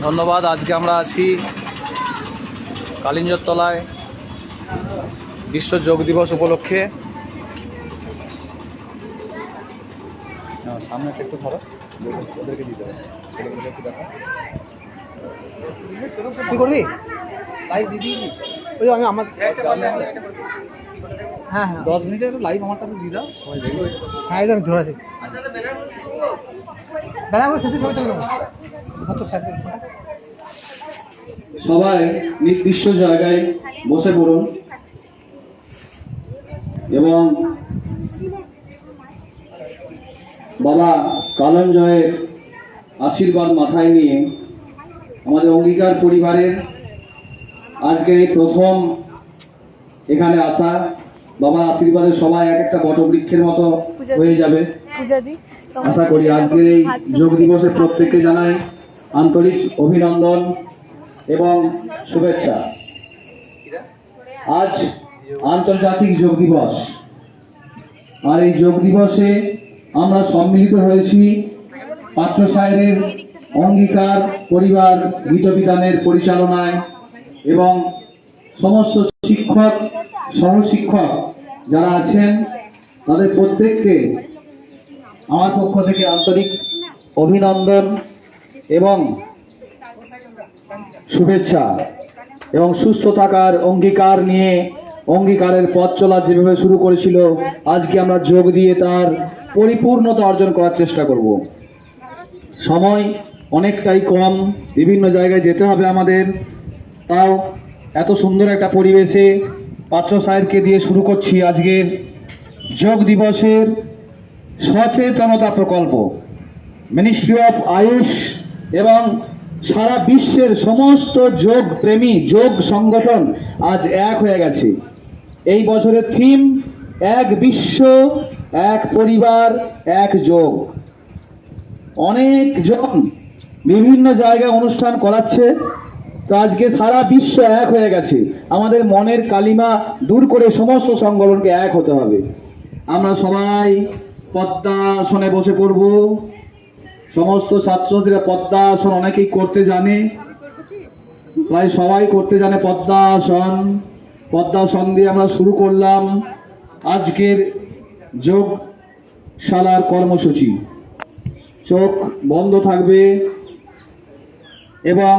ধন্যবাদ আজকে আমরা আছি কালিঞ্জর তলায় বিশ্ব যোগ দিবস উপলক্ষে। আহ, সামনে একটু ধরো ওদেরকে দিতে হবে ছেলেগুলোকে একটু দেখো করবি লাইভ দিদি। ওই আমি আমার হ্যাঁ হ্যাঁ। দশ মিনিটের লাইভ আমার সাথে দিয়ে দাও সবাই হ্যাঁ একদম ধরে আছি বেলা করে শেষে ছবি তুলবো ধর তো স্যার সবাই নির্দিষ্ট জায়গায় বসে পড়ুন। এবং বাবা কালঞ্জয়ের আশীর্বাদ মাথায় নিয়ে আমাদের অঙ্গীকার পরিবারের আজকে এই প্রথম এখানে আসা বাবার আশীর্বাদে সবাই এক একটা বটবৃক্ষের মতো হয়ে যাবে। আশা করি আজকের এই যোগ দিবসে প্রত্যেককে জানাই আন্তরিক অভিনন্দন এবং শুভেচ্ছা। আজ আন্তর্জাতিক যোগ দিবস। আর এই যোগ দিবসে আমরা সম্মিলিত হয়েছি পাত্র সাহেবের অঙ্গীকার, পরিবার গীতবিধানের পরিচালনায় এবং সমস্ত শিক্ষক, সহশিক্ষক যারা আছেন, তাদের প্রত্যেককে আমার পক্ষ থেকে আন্তরিক অভিনন্দন এবং শুভেচ্ছা এবং সুস্থ থাকার অঙ্গীকার নিয়ে অঙ্গীকারের পথ চলা যেভাবে শুরু করেছিল, আজকে আমরা যোগ দিয়ে তার পরিপূর্ণতা অর্জন করার চেষ্টা করব। সময় অনেকটাই কম, বিভিন্ন জায়গায় যেতে হবে আমাদের। তাও এত সুন্দর একটা পরিবেশে পাত্র সাহেবকে দিয়ে শুরু করছি আজকের যোগ দিবসের সচেতনতা প্রকল্প। মিনিস্ট্রি অফ আয়ুষ এবং সারা বিশ্বের সমস্ত যোগ প্রেমী, যোগ সংগঠন আজ এক হয়ে গেছে। এই বছরের থিম এক বিশ্ব, এক পরিবার, এক যোগ। অনেকজন বিভিন্ন জায়গায় অনুষ্ঠান করাচ্ছে। তো আজকে সারা বিশ্ব এক হয়ে গেছে। আমাদের মনের কালিমা দূর করে সমস্ত সংগঠনকে এক হতে হবে। আমরা সবাই পদ্মাসনে বসে পড়ব। সমস্ত ছাত্রছাত্রীরা পদ্মাসন অনেকেই করতে জানে। প্রায় সবাই করতে জানে পদ্মাসন পদ্মাসন দিয়ে আমরা শুরু করলাম আজকের যোগশালার কর্মসূচি। চোখ বন্ধ থাকবে এবং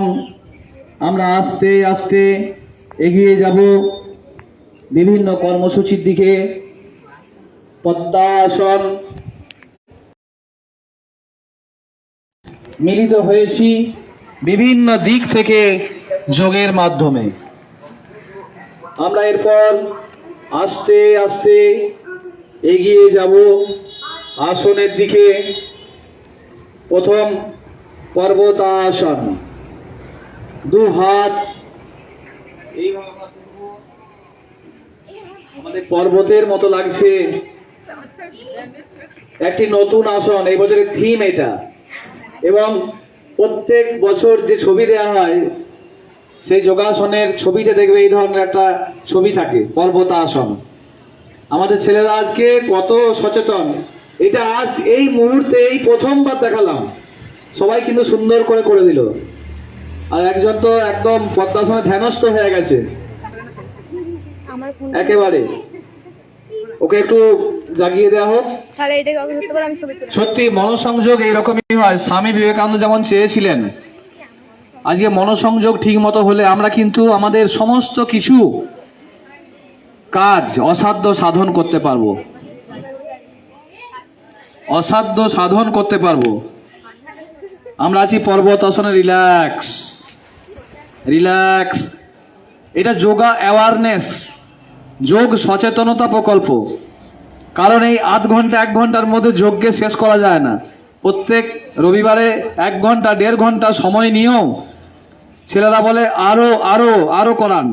আমরা আস্তে আস্তে এগিয়ে যাব বিভিন্ন কর্মসূচির দিকে। পদ্মাসন মিলিত হয়েছি বিভিন্ন দিক থেকে যোগের মাধ্যমে। আমরা এরপর আস্তে আস্তে এগিয়ে যাব আসনের দিকে। প্রথম পর্বতাসন। দু হাত। আমাদের পর্বতের মতো লাগছে। একটি নতুন আসন এই বছরের থিম এটা। এবং প্রত্যেক বছর যে ছবি দেওয়া হয় সেই যোগাসনের ছবিতে দেখবে এই ধরনের একটা ছবি থাকে পর্বতাসন। আমাদের ছেলেরা আজকে কত সচেতন। এটা আজ এই মুহূর্তে এই প্রথমবার দেখালাম। সবাই কিন্তু সুন্দর করে করে দিল। আর একজন তো একদম পদ্মাসনে ধ্যানস্থ হয়ে গেছে। একেবারে। ওকে একটু জাগিয়ে দেওয়া হোক। তাহলে এটা কাউকে পারে আমি ছবি তুলি সত্যি মনসংযোগ এইরকমই হয়। স্বামী বিবেকানন্দ যেমন চেয়েছিলেন আজকে মনসংযোগ ঠিক মতো হলে আমরা কিন্তু আমাদের সমস্ত কিছু কাজ অসাধ্য সাধন করতে পারব। অসাধ্য সাধন করতে পারব। আমরা আছি পর্বত আসনে রিল্যাক্স। রিল্যাক্স। এটা যোগা অ্যাওয়ারনেস যোগ সচেতনতা প্রকল্প। কারণ এই আধ ঘণ্টা, এক ঘণ্টার মধ্যে যোগকে শেষ করা যায় না। প্রত্যেক রবিবারে এক ঘণ্টা, দেড় ঘণ্টা সময় নিয়েও ছেলেরা বলে, আরও আরও আরও করান।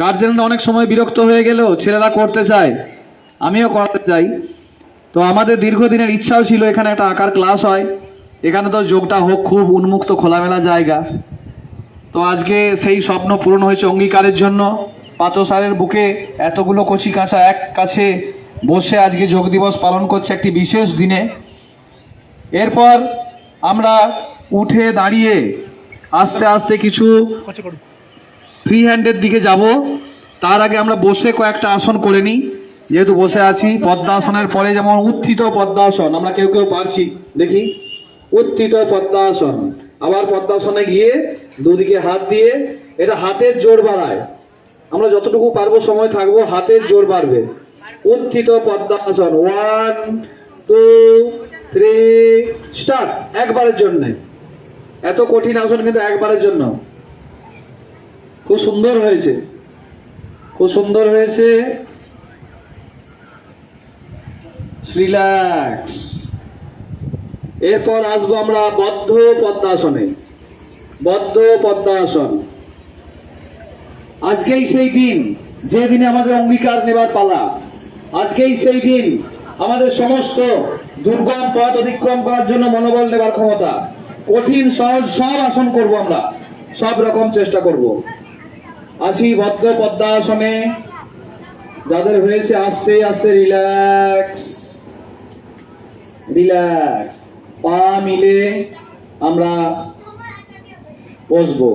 গার্জেনরা অনেক সময় বিরক্ত হয়ে গেলেও ছেলেরা করতে চায়। আমিও করাতে চাই। তো আমাদের দীর্ঘদিনের ইচ্ছাও ছিল এখানে একটা আঁকার ক্লাস হয়। এখানে তো যোগটা হোক, খুব উন্মুক্ত, খোলামেলা জায়গা। তো আজকে সেই স্বপ্ন পূরণ হয়েছে অঙ্গীকারের জন্য। পাতসারের বুকে এতগুলো কচি কাঁচা এক কাছে বসে আজকে যোগ দিবস পালন করছে একটি বিশেষ দিনে। এরপর আমরা উঠে দাঁড়িয়ে আস্তে আস্তে কিছু ফ্রি হ্যান্ডের দিকে যাব। তার আগে আমরা বসে কয়েকটা আসন করে নিই। যেহেতু বসে আছি, পদ্মাসনের পরে যেমন উত্থিত পদ্মাসন, আমরা কেউ কেউ পারছি। দেখি, উত্থিত পদ্মাসন। আবার পদ্মাসনে গিয়ে দুদিকে হাত দিয়ে, এটা হাতের জোর বাড়ায়। আমরা যতটুকু পারব সময় থাকব, হাতের জোর বাড়বে। উত্থিত পদ্মাসন। ওয়ান টু থ্রি স্টার্ট একবারের জন্য। এত কঠিন আসন কিন্তু একবারের জন্য। খুব সুন্দর হয়েছে। খুব সুন্দর হয়েছে। রিল্যাক্স এরপর আসব আমরা বদ্ধ পদ্মাসনে। বদ্ধ পদ্মাসন। আজকেই সেই দিন যে দিনে আমাদের অঙ্গীকার নেবার পালা। আজকেই সেই দিন আমাদের সমস্ত দুর্গম পথ অতিক্রম করার জন্য মনোবল নেবার ক্ষমতা। কঠিন, সহজ সব আসন করব আমরা। সব রকম চেষ্টা করব। আসি ভদ্র পদ্মাসনে যাদের হয়েছে আস্তে আস্তে রিল্যাক্স রিল্যাক্স পা মিলে আমরা বসবো।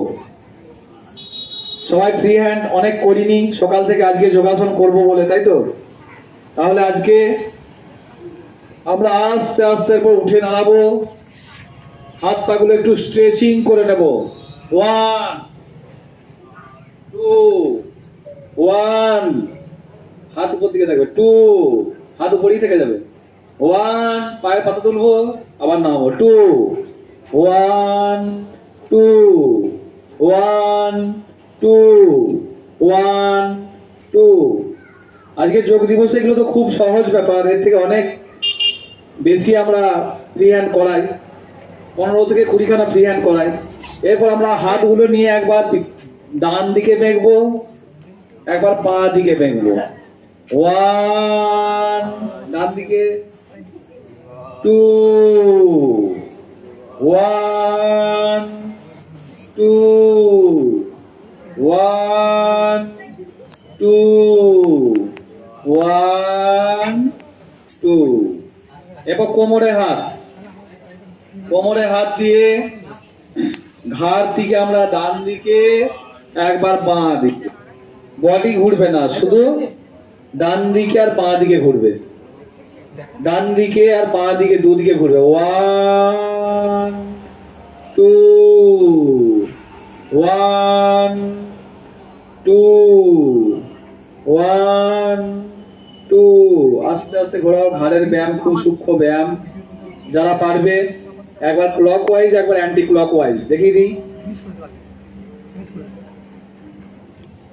সবাই ফ্রি হ্যান্ড অনেক করিনি। সকাল থেকে আজকে যোগাসন করব বলে, তাই তো? তাহলে আজকে আমরা আস্তে আস্তে এরপর উঠে দাঁড়াবো। হাত পাগুলো একটু স্ট্রেচিং করে নেব। ওয়ান টু ওয়ান হাত উপর দিকে থাকবে টু হাত উপরেই থেকে যাবে। ওয়ান পায়ের পাতা তুলবো, আবার নামাবো। Two one two one two one আজকে যোগ দিবস এগুলো তো খুব সহজ ব্যাপার, এর থেকে অনেক বেশি আমরা ফ্রি হ্যান্ড করাই, পনেরো থেকে কুড়িখানা ফ্রি হ্যান্ড করাই। এরপর আমরা হাতগুলো নিয়ে একবার ডান দিকে বেঁকবো, একবার পা দিকে বেঁকবো। ওয়ান ডান দিকে। Two one two one two one two এরপর কোমরে হাত। কোমরে হাত দিয়ে ঘাড় থেকে আমরা ডান দিকে একবার বাঁ দিকে। বডি ঘুরবে না, শুধু ডান দিকে আর বাঁ দিকে ঘুরবে। ডান দিকে আর বাঁ দিকে দুদিকে ঘুরবে। One two one two one আস্তে আস্তে ঘোরাও, ঘাড়ের ব্যায়াম, খুব সূক্ষ্ম ব্যায়াম। যারা পারবে, একবার ক্লক ওয়াইজ একবার অ্যান্টি ক্লক ওয়াইজ দেখিয়ে দিই।